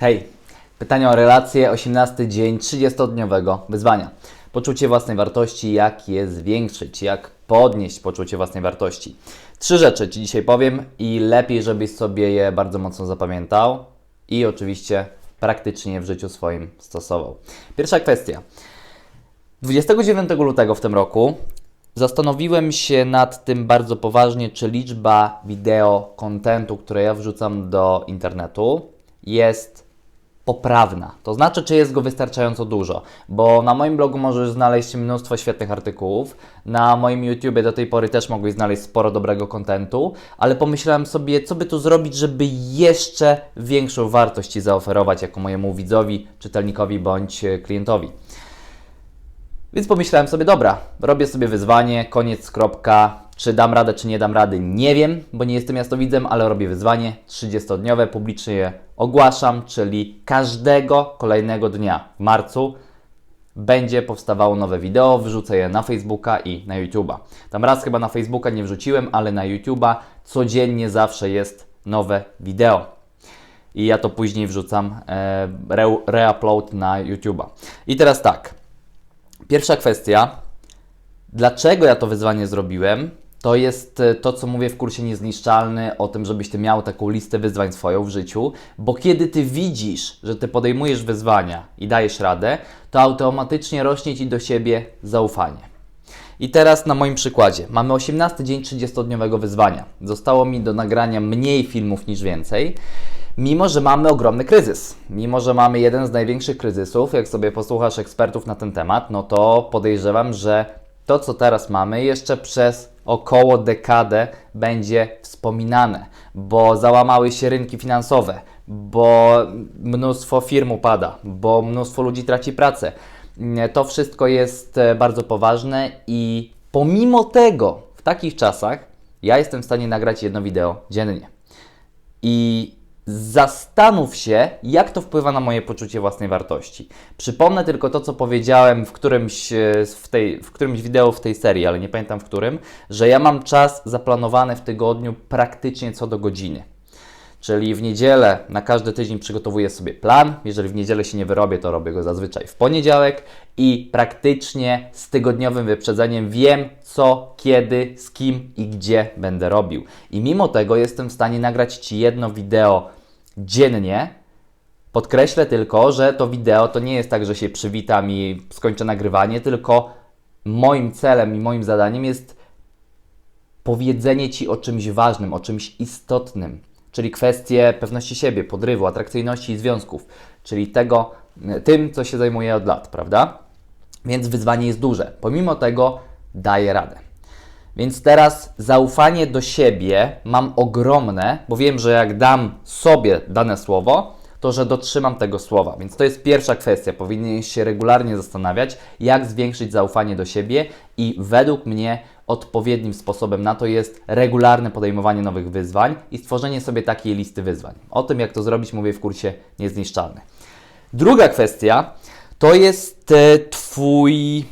Hej, pytanie o relacje, 18 dzień 30-dniowego wyzwania. Poczucie własnej wartości, jak je zwiększyć, jak podnieść poczucie własnej wartości. Trzy rzeczy Ci dzisiaj powiem i lepiej, żebyś sobie je bardzo mocno zapamiętał i oczywiście praktycznie w życiu swoim stosował. Pierwsza kwestia. 29 lutego w tym roku zastanowiłem się nad tym bardzo poważnie, czy liczba wideo, kontentu, które ja wrzucam do internetu, jest poprawna. To znaczy, czy jest go wystarczająco dużo. Bo na moim blogu możesz znaleźć mnóstwo świetnych artykułów. Na moim YouTubie do tej pory też mogłeś znaleźć sporo dobrego kontentu, ale pomyślałem sobie, co by tu zrobić, żeby jeszcze większą wartość Ci zaoferować jako mojemu widzowi, czytelnikowi bądź e, klientowi. Więc pomyślałem sobie, dobra, robię sobie wyzwanie, koniec, kropka. Czy dam radę, czy nie dam rady, nie wiem, bo nie jestem jasnowidzem, ale robię wyzwanie 30-dniowe, publicznie je ogłaszam, czyli każdego kolejnego dnia w marcu będzie powstawało nowe wideo, wrzucę je na Facebooka i na YouTube'a. Tam raz chyba na Facebooka nie wrzuciłem, ale na YouTube'a codziennie zawsze jest nowe wideo. I ja to później wrzucam, e, re, reupload na YouTube'a. I teraz tak, Pierwsza kwestia. Dlaczego ja to wyzwanie zrobiłem? To jest e, to, co mówię w kursie Niezniszczalny, o tym, żebyś Ty miał taką listę wyzwań swoją w życiu, bo kiedy Ty widzisz, że Ty podejmujesz wyzwania i dajesz radę, to automatycznie rośnie Ci do siebie zaufanie. I teraz na moim przykładzie. Mamy 18 dzień 30-dniowego wyzwania. Zostało mi do nagrania mniej filmów niż więcej. Mimo, że mamy ogromny kryzys, mimo, że mamy jeden z największych kryzysów, jak sobie posłuchasz ekspertów na ten temat, no to podejrzewam, że to, co teraz mamy, jeszcze przez około dekadę będzie wspominane, bo załamały się rynki finansowe, bo mnóstwo firm upada, bo mnóstwo ludzi traci pracę. To wszystko jest e, bardzo poważne i pomimo tego, w takich czasach, ja jestem w stanie nagrać jedno wideo dziennie. I zastanów się, jak to wpływa na moje poczucie własnej wartości. Przypomnę tylko to, co powiedziałem w którymś, e, w tej, w którymś wideo w tej serii, ale nie pamiętam w którym, że ja mam czas zaplanowany w tygodniu praktycznie co do godziny. Czyli w niedzielę na każdy tydzień przygotowuję sobie plan. Jeżeli w niedzielę się nie wyrobię, to robię go zazwyczaj w poniedziałek i praktycznie z tygodniowym wyprzedzeniem wiem, co, kiedy, z kim i gdzie będę robił. I mimo tego jestem w stanie nagrać Ci jedno wideo dziennie. Podkreślę tylko, że to wideo to nie jest tak, że się przywitam i skończę nagrywanie, tylko moim celem i moim zadaniem jest powiedzenie Ci o czymś ważnym, o czymś istotnym czyli kwestie pewności siebie, podrywu, atrakcyjności i związków, czyli tego, tym, co się zajmuje od lat, prawda? Więc wyzwanie jest duże. Pomimo tego daję radę. Więc teraz zaufanie do siebie mam ogromne, bo wiem, że jak dam sobie dane słowo, to że dotrzymam tego słowa. Więc to jest pierwsza kwestia. Powinieneś się regularnie zastanawiać, jak zwiększyć zaufanie do siebie i według mnie odpowiednim sposobem na to jest regularne podejmowanie nowych wyzwań i stworzenie sobie takiej listy wyzwań. O tym, jak to zrobić, mówię w kursie Niezniszczalny. Druga kwestia to jest e, Twój,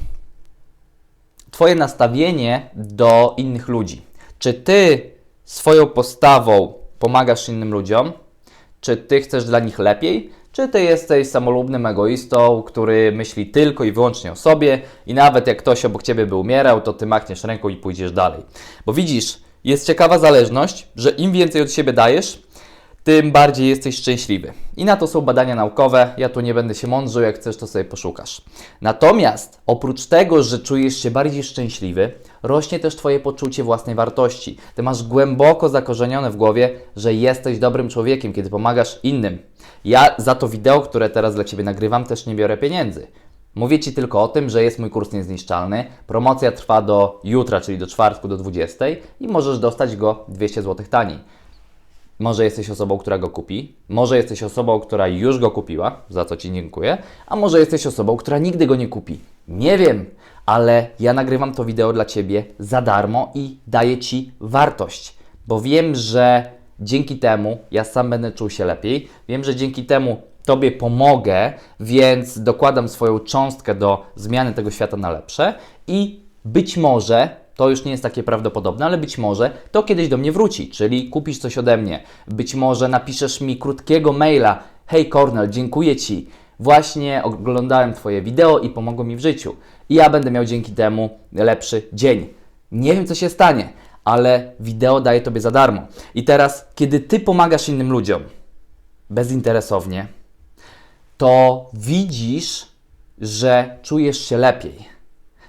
Twoje nastawienie do innych ludzi. Czy Ty swoją postawą pomagasz innym ludziom? Czy Ty chcesz dla nich lepiej? Czy ty jesteś samolubnym egoistą, który myśli tylko i wyłącznie o sobie i nawet jak ktoś obok ciebie by umierał, to ty machniesz ręką i pójdziesz dalej? Bo widzisz, jest ciekawa zależność, że im więcej od siebie dajesz, tym bardziej jesteś szczęśliwy. I na to są badania naukowe. Ja tu nie będę się mądrzył, jak chcesz, to sobie poszukasz. Natomiast oprócz tego, że czujesz się bardziej szczęśliwy, rośnie też Twoje poczucie własnej wartości. Ty masz głęboko zakorzenione w głowie, że jesteś dobrym człowiekiem, kiedy pomagasz innym. Ja za to wideo, które teraz dla Ciebie nagrywam, też nie biorę pieniędzy. Mówię Ci tylko o tym, że jest mój kurs niezniszczalny. Promocja trwa do jutra, czyli do czwartku do 20 i możesz dostać go 200 zł taniej. Może jesteś osobą, która go kupi, może jesteś osobą, która już go kupiła, za co Ci dziękuję, a może jesteś osobą, która nigdy go nie kupi. Nie wiem, ale ja nagrywam to wideo dla Ciebie za darmo i daję Ci wartość, bo wiem, że dzięki temu ja sam będę czuł się lepiej, wiem, że dzięki temu Tobie pomogę, więc dokładam swoją cząstkę do zmiany tego świata na lepsze i być może to już nie jest takie prawdopodobne, ale być może to kiedyś do mnie wróci, czyli kupisz coś ode mnie. Być może napiszesz mi krótkiego maila. Hej Cornel, dziękuję Ci. Właśnie oglądałem Twoje wideo i pomogło mi w życiu. I ja będę miał dzięki temu lepszy dzień. Nie wiem, co się stanie, ale wideo daję Tobie za darmo. I teraz, kiedy Ty pomagasz innym ludziom bezinteresownie, to widzisz, że czujesz się lepiej.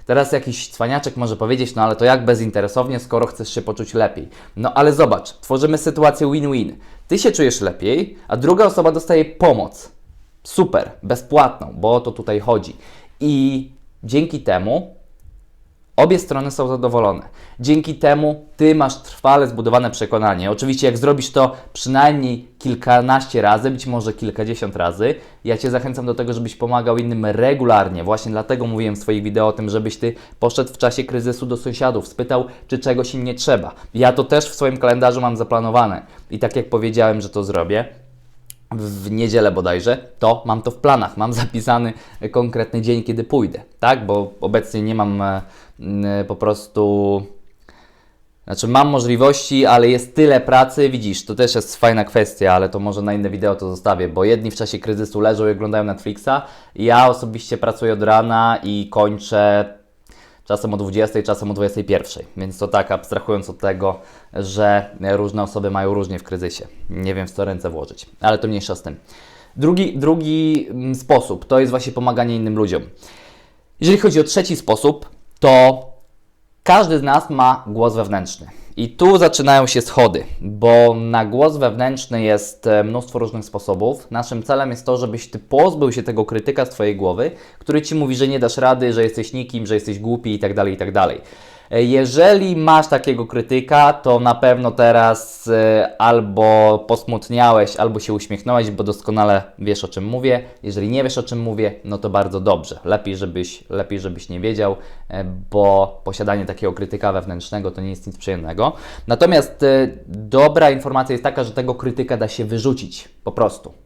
Teraz jakiś cwaniaczek może powiedzieć, no ale to jak bezinteresownie, skoro chcesz się poczuć lepiej. No ale zobacz, tworzymy sytuację win-win. Ty się czujesz lepiej, a druga osoba dostaje pomoc. Super, bezpłatną, bo o to tutaj chodzi. I dzięki temu Obie strony są zadowolone. Dzięki temu ty masz trwale zbudowane przekonanie. Oczywiście, jak zrobisz to przynajmniej kilkanaście razy, być może kilkadziesiąt razy, ja cię zachęcam do tego, żebyś pomagał innym regularnie. Właśnie dlatego mówiłem w swoich wideo o tym, żebyś ty poszedł w czasie kryzysu do sąsiadów, spytał, czy czegoś im nie trzeba. Ja to też w swoim kalendarzu mam zaplanowane. I tak jak powiedziałem, że to zrobię, w niedzielę bodajże, to mam to w planach. Mam zapisany konkretny dzień, kiedy pójdę, tak? Bo obecnie nie mam e, m, po prostu. Znaczy, mam możliwości, ale jest tyle pracy, widzisz, to też jest fajna kwestia, ale to może na inne wideo to zostawię, bo jedni w czasie kryzysu leżą i oglądają Netflixa. Ja osobiście pracuję od rana i kończę czasem o 20, czasem o 21. Więc to tak, abstrahując od tego, że różne osoby mają różnie w kryzysie. Nie wiem, w co ręce włożyć, ale to mniejsza z tym. Drugi, drugi mm, sposób to jest właśnie pomaganie innym ludziom. Jeżeli chodzi o trzeci sposób, to każdy z nas ma głos wewnętrzny. I tu zaczynają się schody, bo na głos wewnętrzny jest e, mnóstwo różnych sposobów. Naszym celem jest to, żebyś ty pozbył się tego krytyka z twojej głowy, który ci mówi, że nie dasz rady, że jesteś nikim, że jesteś głupi itd. itd. Jeżeli masz takiego krytyka, to na pewno teraz e, albo posmutniałeś, albo się uśmiechnąłeś, bo doskonale wiesz o czym mówię. Jeżeli nie wiesz o czym mówię, no to bardzo dobrze. Lepiej, żebyś, lepiej, żebyś nie wiedział, e, bo posiadanie takiego krytyka wewnętrznego to nie jest nic przyjemnego. Natomiast e, dobra informacja jest taka, że tego krytyka da się wyrzucić po prostu.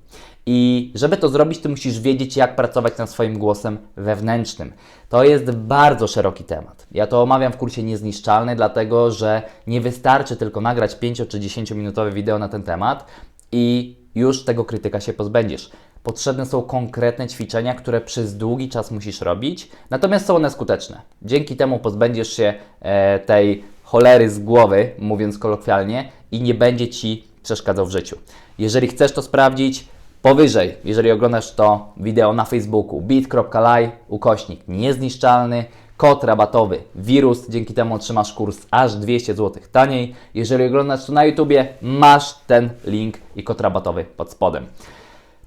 I żeby to zrobić, ty musisz wiedzieć, jak pracować nad swoim głosem wewnętrznym. To jest bardzo szeroki temat. Ja to omawiam w kursie Niezniszczalny, dlatego że nie wystarczy tylko nagrać 5 czy 10 minutowe wideo na ten temat i już tego krytyka się pozbędziesz. Potrzebne są konkretne ćwiczenia, które przez długi czas musisz robić, natomiast są one skuteczne. Dzięki temu pozbędziesz się e, tej cholery z głowy, mówiąc kolokwialnie, i nie będzie ci przeszkadzał w życiu. Jeżeli chcesz to sprawdzić, Powyżej, jeżeli oglądasz to wideo na Facebooku, bit.ly, ukośnik niezniszczalny, kod rabatowy wirus, dzięki temu otrzymasz kurs aż 200 zł taniej. Jeżeli oglądasz to na YouTubie, masz ten link i kod rabatowy pod spodem.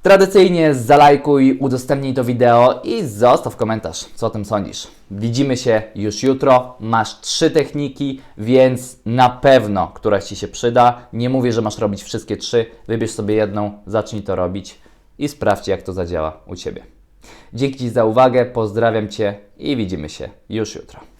Tradycyjnie zalajkuj, udostępnij to wideo i zostaw komentarz, co o tym sądzisz. Widzimy się już jutro. Masz trzy techniki, więc na pewno któraś Ci się przyda. Nie mówię, że masz robić wszystkie trzy. Wybierz sobie jedną, zacznij to robić i sprawdź, jak to zadziała u Ciebie. Dzięki Ci za uwagę, pozdrawiam Cię i widzimy się już jutro.